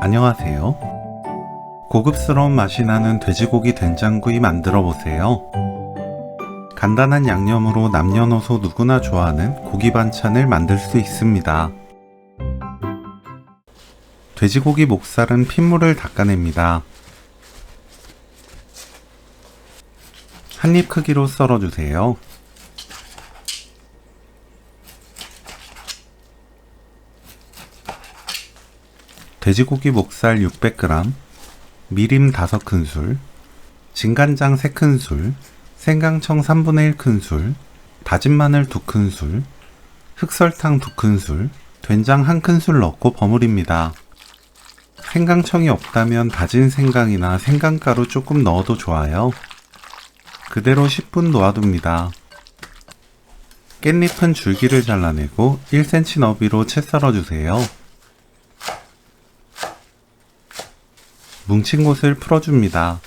안녕하세요. 고급스러운 맛이 나는 돼지고기 된장구이 만들어 보세요. 간단한 양념으로 남녀노소 누구나 좋아하는 고기 반찬을 만들 수 있습니다. 돼지고기 목살은 핏물을 닦아냅니다. 한 입 크기로 썰어주세요. 돼지고기 목살 600g, 미림 5큰술, 진간장 3큰술, 생강청 3분의 1큰술, 다진 마늘 2큰술, 흑설탕 2큰술, 된장 1큰술 넣고 버무립니다. 생강청이 없다면 다진 생강이나 생강가루 조금 넣어도 좋아요. 그대로 10분 놓아둡니다. 깻잎은 줄기를 잘라내고 1cm 너비로 채 썰어주세요. 뭉친 곳을 풀어줍니다.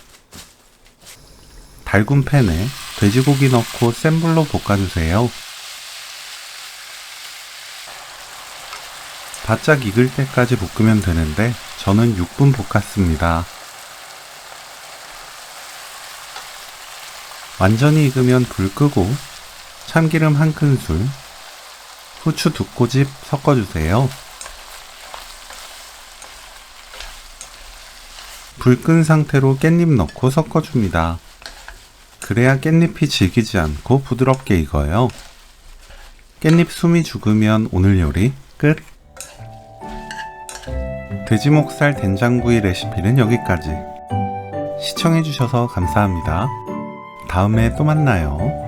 달군 팬에 돼지고기 넣고 센 불로 볶아주세요. 바짝 익을 때까지 볶으면 되는데 저는 6분 볶았습니다. 완전히 익으면 불 끄고 참기름 한 큰술, 후추 두 꼬집 섞어주세요. 불 끈 상태로 깻잎 넣고 섞어줍니다. 그래야 깻잎이 질기지 않고 부드럽게 익어요. 깻잎 숨이 죽으면 오늘 요리 끝! 돼지목살 된장구이 레시피는 여기까지. 시청해주셔서 감사합니다. 다음에 또 만나요.